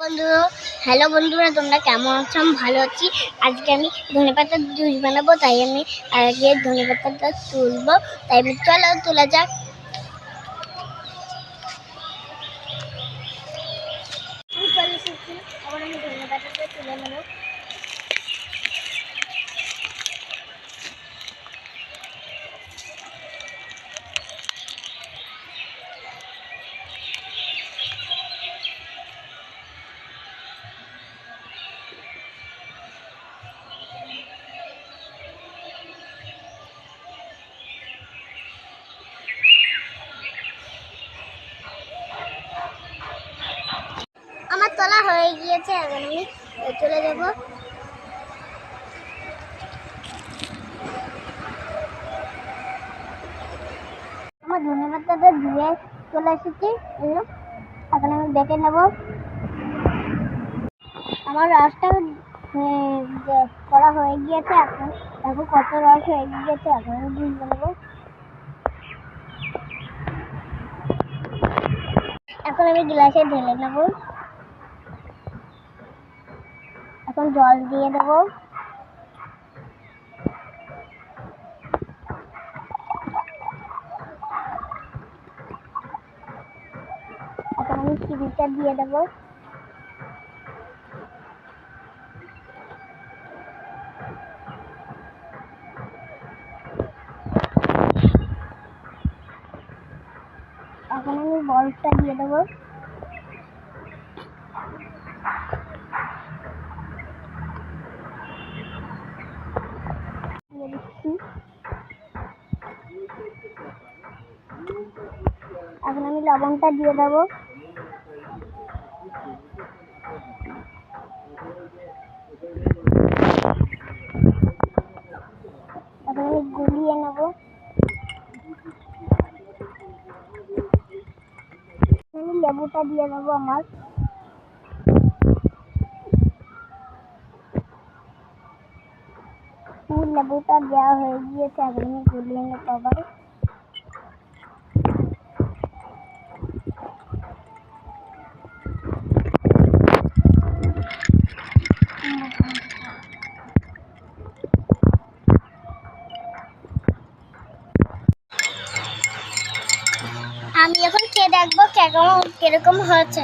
বন্ধু। হ্যালো বন্ধুরা, তোমরা কেমন আছো? আমি ভালো আছি। আজকে আমি ধনে পাতার জুস বানাবো, তাই আমি আগে ধনে পাতাটা তুলবো। তাই আমি চলো, তোলা যাক। এখন আমি তুলে নেব। হয়ে গিয়েছে, এখন আমি চলে যাব। আমার ধনে পাতাটা ধুয়ে চলে এসেছি। এখন আমি বেটে নেব। আমার রসটা করা হয়ে গিয়েছে এখন। দেখো কত রস হয়ে গিয়েছে, এখন আমি জুস বানাবো এখন আমি গ্লাসে ঢেলে নেব। এখন জল দিয়ে দেবো। এখন আমি চিনিটা দিয়ে দেবো। এখন আমি বরফটা দিয়ে দেবো দিয়ে দিচ্ছি এখন আমি লবণটা দিয়ে দেবো। এখন আমি গুলিয়ে নেব। আমি লেবুটা দিয়ে দেবো আমার। দেওয়া হয়ে গিয়েছে আমি গুলিয়ে আমি এখন খেয়ে দেখব কেমন কীরকম হয়েছে।